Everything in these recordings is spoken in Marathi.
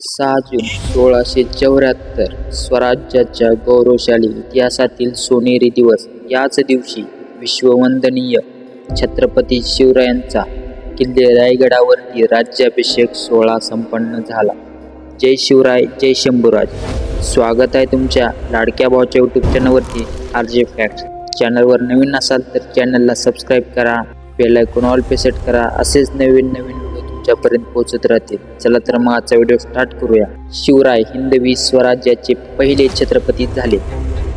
सहा जून सोळाशे चौऱ्याहत्तर स्वराज्याच्या गौरवशाली इतिहासातील सोनेरी दिवस. याच दिवशी विश्ववंदनीय छत्रपती शिवरायांचा किल्ले रायगडावरती राज्याभिषेक सोहळा संपन्न झाला. जय शिवराय जय शंभूराज. स्वागत आहे तुमच्या लाडक्या भावाच्या यूट्यूब चॅनलवरती आर जे फॅक्ट चॅनलवर नवीन असाल तर चॅनलला सबस्क्राईब करा. बेल आयकॉन ऑल पे सेट करा. असेच नवीन नवीन तुमच्यापर्यंत पोहोचत राहतील. चला तर मग आजचा व्हिडिओ स्टार्ट करूया. शिवराय हिंदवी स्वराज्याचे पहिले छत्रपती झाले.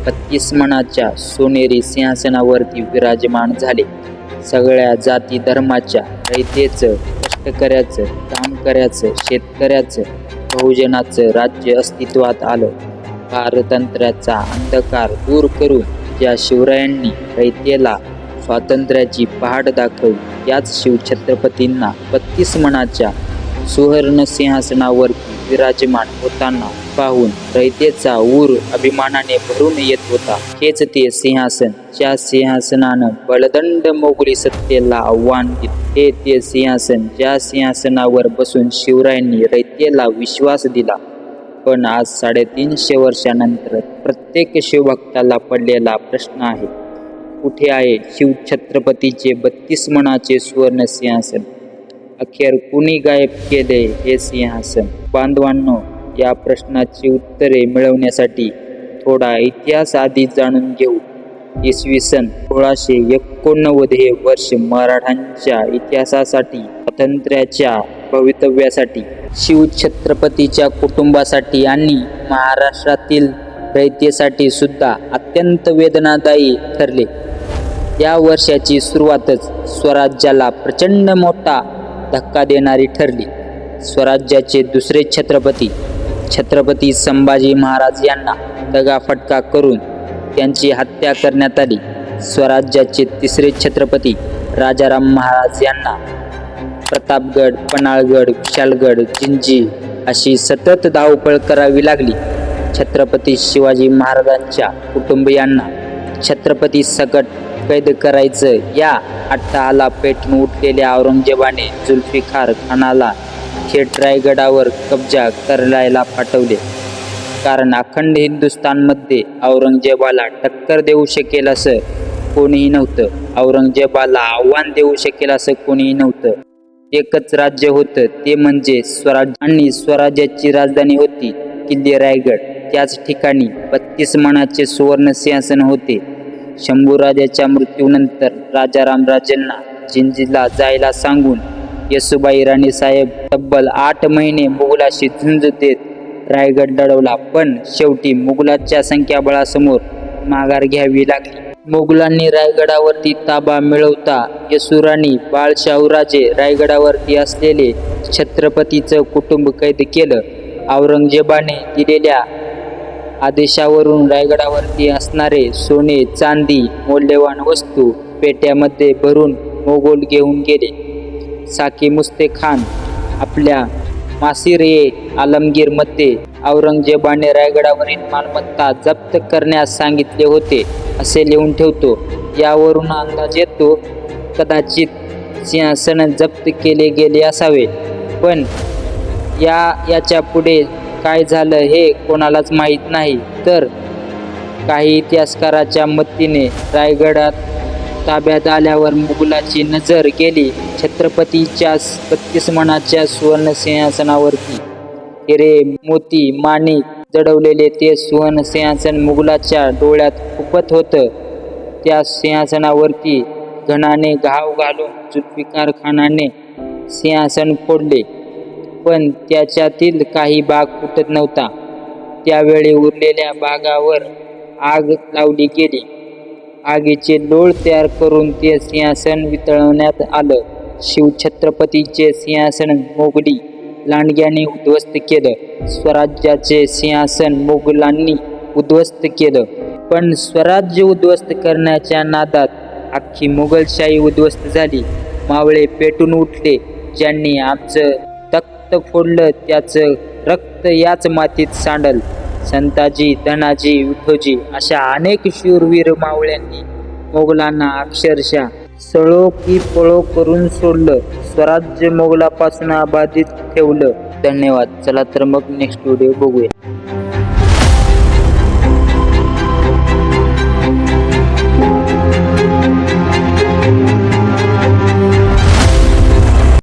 बत्तीस मनाच्या सोनेरी सिंहासनावरती विराजमान झाले. सगळ्या जाती धर्माच्या रयतेचं कष्टकऱ्याचं कामकऱ्याचं शेतकऱ्याचं बहुजनाचं राज्य अस्तित्वात आलं. पारतंत्र्याचा अंधकार दूर करून ज्या शिवरायांनी रयतेला स्वातंत्र्याची पहाड दाखवली याच शिवछत्रपतींना बत्तीस मनाच्या सुवर्ण सिंहासनावर विराजमान होताना पाहून रयतेचा ऊर अभिमानाने भरून येत होता. हेच ते सिंहासन. ज्या सिंहासनानं बलदंड मोगली सत्तेला आव्हान दिले हे ते सिंहासन ज्या सिंहासनावर बसून शिवरायांनी रयतेला विश्वास दिला. पण आज साडेतीनशे वर्षानंतर प्रत्येक शिवभक्ताला पडलेला प्रश्न आहे कुठे आहे? शिवछत्रपतीचे बत्तीस मनाचे सुवर्ण सिंहासन. अखेर कुणी गायब केले हे सिंहासन? बांधवांनो या प्रश्नाची उत्तरे मिळवण्यासाठी थोडा इतिहास आधी जाणून घेऊ. इसवी सन सोळाशे एकोणनव्वद हे वर्ष मराठांच्या इतिहासासाठी स्वातंत्र्याच्या भवितव्यासाठी शिवछत्रपतीच्या कुटुंबासाठी आणि महाराष्ट्रातील रयतेसाठी सुद्धा अत्यंत वेदनादायी ठरले. या वर्षाची सुरुवातच स्वराज्याला प्रचंड मोठा धक्का देणारी ठरली. स्वराज्याचे दुसरे छत्रपती छत्रपती संभाजी महाराज यांना दगाफटका करून त्यांची हत्या करण्यात आली. स्वराज्याचे तिसरे छत्रपती राजाराम महाराज यांना प्रतापगड पन्हाळगड विशालगड जिंजी अशी सतत धावपळ करावी लागली. छत्रपती शिवाजी महाराजांच्या कुटुंबियांना छत्रपती सकट कैद करायचं या अट्टाहाला पेटून उठलेल्या औरंगजेबाने जुल्फिकार खानाला थेट रायगडावर कब्जा करायला पाठवले. कारण अखंड हिंदुस्थानमध्ये औरंगजेबाला टक्कर देऊ शकेल असं कोणीही नव्हतं. औरंगजेबाला आव्हान देऊ शकेल असं कोणीही नव्हतं. एकच राज्य होतं ते म्हणजे स्वराज्य. आणि स्वराज्याची राजधानी होती किल्ले रायगड. त्याच ठिकाणी बत्तीस मनाचे सुवर्ण सिंहासन होते. शंभूराजाच्या मृत्यूनंतर राजाराम राजांना जिंजीला जायला सांगून येसुबाई राणी साहेब तब्बल आठ महिने मुघलाशी झुंज देत रायगड लढवला पण शेवटी मुघलाच्या संख्याबळासमोर माघार घ्यावी लागली. मुघलांनी रायगडावरती ताबा मिळवता येसुराणी बाळशाहूराजे रायगडावरती असलेले छत्रपतीचं कुटुंब कैद केलं. औरंगजेबाने दिलेल्या आदेशावरून रायगडावरती असणारे सोने चांदी मौल्यवान वस्तू पेट्यामध्ये भरून मोगोल घेऊन गेले. साकी मुस्ते खान आपल्या मासिर आलमगीरमध्ये औरंगजेबाने रायगडावरील मालमत्ता जप्त करण्यास सांगितले होते असे लिहून ठेवतो. यावरून अंदाज येतो कदाचित सिंहासन जप्त केले गेले असावे. पण या याच्यापुढे काय झालं हे कोणालाच माहीत नाही. तर काही इतिहासकाराच्या मतीने रायगडात ताब्यात आल्यावर मुघलाची नजर गेली छत्रपतीच्या बत्तीस मनाच्या सुवर्ण सिंहासनावरती हिरे मोती माणिक जडवलेले ते सुवर्ण सिंहासन मुघलाच्या डोळ्यात खुपत होतं. त्या सिंहासनावरती घणाने घाव घालून जुल्फिकार खानाने सिंहासन फोडले. पण त्याच्यातील काही भाग फुटत नव्हता. त्यावेळी उरलेल्या भागावर आग लावली गेली. आगीचे लोळ तयार करून ते सिंहासन वितळवण्यात आलं. शिवछत्रपतीचे सिंहासन मोगली लांडग्याने उद्ध्वस्त केलं. स्वराज्याचे सिंहासन मोगलांनी उद्ध्वस्त केलं. पण स्वराज्य उद्ध्वस्त करण्याच्या नादात अख्खी मुघलशाही उद्ध्वस्त झाली. मावळे पेटून उठले. ज्यांनी आमचं रक्त फोडलं त्याचं रक्त याच मातीत सांडल. संताजी धनाजी विठोजी अशा अनेक शूरवीर मावळ्यांनी मोगलांना अक्षरशः सळो की पळो करून सोडलं. स्वराज्य मोगलापासून अबाधित ठेवलं. धन्यवाद. चला तर मग नेक्स्ट व्हिडिओ बघूया.